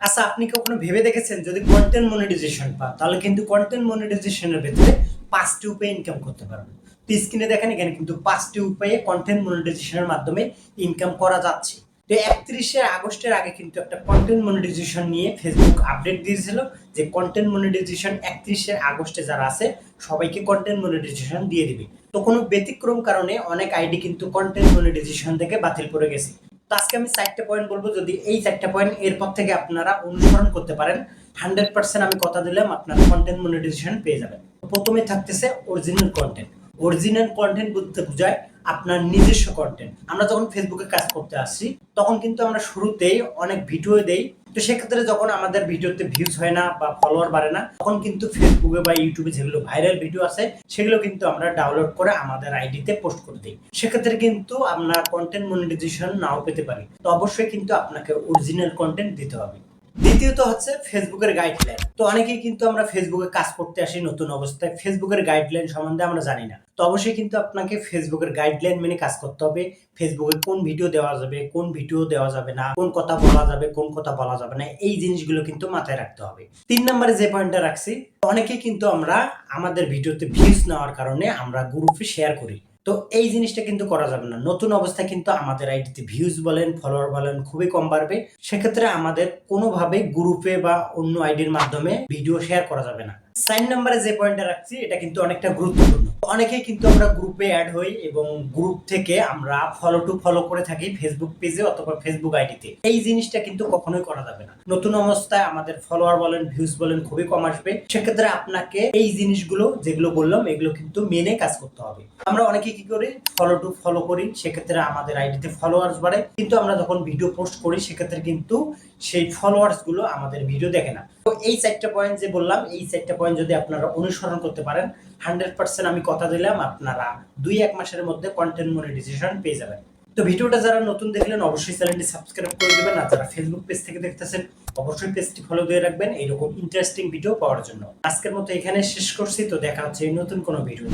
আচ্ছা আপনি কখনো ভেবে দেখেছেন যদি কন্টেন্ট মনিটাইজেশন পান, তাহলে কিন্তু কন্টেন্ট মনিটাইজেশনের ভেতরে পাঁচটি উপায়ে ইনকাম করতে পারবেন। তো স্ক্রিনে দেখেন এখানে কিন্তু পাঁচটি উপায়ে কন্টেন্ট মনিটাইজেশনের মাধ্যমে ইনকাম করা যাচ্ছে। তো একত্রিশে আগস্টের আগে কিন্তু একটা কন্টেন্ট মনিটাইজেশন নিয়ে ফেসবুক আপডেট দিয়েছিল যে কন্টেন্ট মনিটাইজেশন একত্রিশে আগস্টে যারা আছে, সবাইকে কন্টেন্ট মনিটাইজেশন দিয়ে দিবে। তো কোনো ব্যতিক্রম কারণে অনেক আইডি কিন্তু কন্টেন্ট মনিটাইজেশন থেকে বাতিল করে গেছে। তো আজকে আমি চারটে পয়েন্ট বলব, যদি এই চারটে পয়েন্ট এরপর থেকে আপনারা অনুসরণ করতে পারেন হান্ড্রেড পার্সেন্ট আমি কথা দিলাম, আপনার কন্টেন্ট মনিটাইজেশন পেয়ে যাবেন। প্রথমে থাকতেছে অরিজিনাল কন্টেন্ট অরিজিনাল কন্টেন্ট বলতে বোঝায় আপনার নিজস্ব কন্টেন্ট আমরা যখন ফেসবুকে কাজ করতে আসছি, তখন কিন্তু আমরা শুরুতেই অনেক ভিডিও দেই। তো সেক্ষেত্রে যখন আমাদের ভিডিওতে ভিউজ হয় না বা ফলোয়ার বাড়ে না, তখন কিন্তু ফেসবুকে বা ইউটিউবে যেগুলো ভাইরাল ভিডিও আছে, সেগুলো কিন্তু আমরা ডাউনলোড করে আমাদের আইডিতে পোস্ট করে দিই। সেক্ষেত্রে কিন্তু আমরা কন্টেন্ট মনিটাইজেশন নাও পেতে পারি। তো অবশ্যই কিন্তু আপনাকে অরিজিনাল কন্টেন্ট দিতে হবে। দ্বিতীয়ত হচ্ছে ফেসবুকের গাইডলাইন তো অনেকেই কিন্তু আমরা ফেসবুকে কাজ করতে আসি নতুন অবস্থায়। ফেসবুকের গাইডলাইন সম্বন্ধে আমরা জানি না। তো অবশ্যই কিন্তু আপনাকে ফেসবুকের গাইডলাইন মেনে কাজ করতে হবে। ফেসবুকে কোন ভিডিও দেওয়া যাবে, কোন ভিডিও দেওয়া যাবে না, কোন কথা বলা যাবে, কোন কথা বলা যাবে না, এই জিনিসগুলো কিন্তু মাথায় রাখতে হবে। তিন নম্বরে যে পয়েন্টটা রাখছি, অনেকেই কিন্তু আমরা আমাদের ভিডিওতে ভিউজ নেওয়ার কারণে আমরা গ্রুপে শেয়ার করি। তো এই জিনিসটা কিন্তু করা যাবে না। নতুন অবস্থায় কিন্তু আমাদের আইডিতে ভিউজ বলেন ফলোয়ার বলেন, খুবই কম বাড়বে। সেক্ষেত্রে আমাদের কোনোভাবে গ্রুপে বা অন্য আইডির মাধ্যমে ভিডিও শেয়ার করা যাবে না। সাইন নাম্বারে যে পয়েন্টটা রাখছি, এটা কিন্তু অনেকটা গুরুত্বপূর্ণ। অনেকেই কিন্তু আমরা গ্রুপে অ্যাড হই এবং গ্রুপ থেকে আমরা ফলো টু ফলো করে থাকি ফেসবুক পেজে অথবা ফেসবুক আইডিতে এই জিনিসটা কিন্তু কখনোই করা যাবে না। নতুন অবস্থায় আমাদের ফলোয়ার বলেন ভিউজ বলেন খুবই কম আসবে। সেক্ষেত্রে আপনাকে এই জিনিসগুলো যেগুলো বললাম, এগুলো কিন্তু মেনে কাজ করতে হবে। আমরা অনেকে কি করি ফলো টু ফলো করি, সেক্ষেত্রে আমাদের আইডিতে ফলোয়ার্স বাড়ে। কিন্তু আমরা যখন ভিডিও পোস্ট করি, সেক্ষেত্রে কিন্তু সেই ফলোয়ার্সগুলো আমাদের ভিডিও দেখে না। তো এই চারটা পয়েন্ট যে বললাম, এই চারটা পয়েন্ট যদি আপনারা অনুসরণ করতে পারেন হান্ড্রেড পার্সেন্ট আমি কথা দিলাম, আপনারা দুই এক মাসের মধ্যে কন্টেন্ট মনিটাইজেশন পেয়ে যাবেন। তো ভিডিওটা যারা নতুন দেখলেন, অবশ্যই চ্যানেলটি সাবস্ক্রাইব করে দেবেন, আর যারা ফেসবুক পেজ থেকে দেখতেছেন, অবশ্যই পেজটি ফলো দিয়ে রাখবেন। এইরকম ইন্টারেস্টিং ভিডিও পাওয়ার জন্য। আজকের মতো এখানে শেষ করছি, তো দেখা হচ্ছে এই নতুন কোনো ভিডিও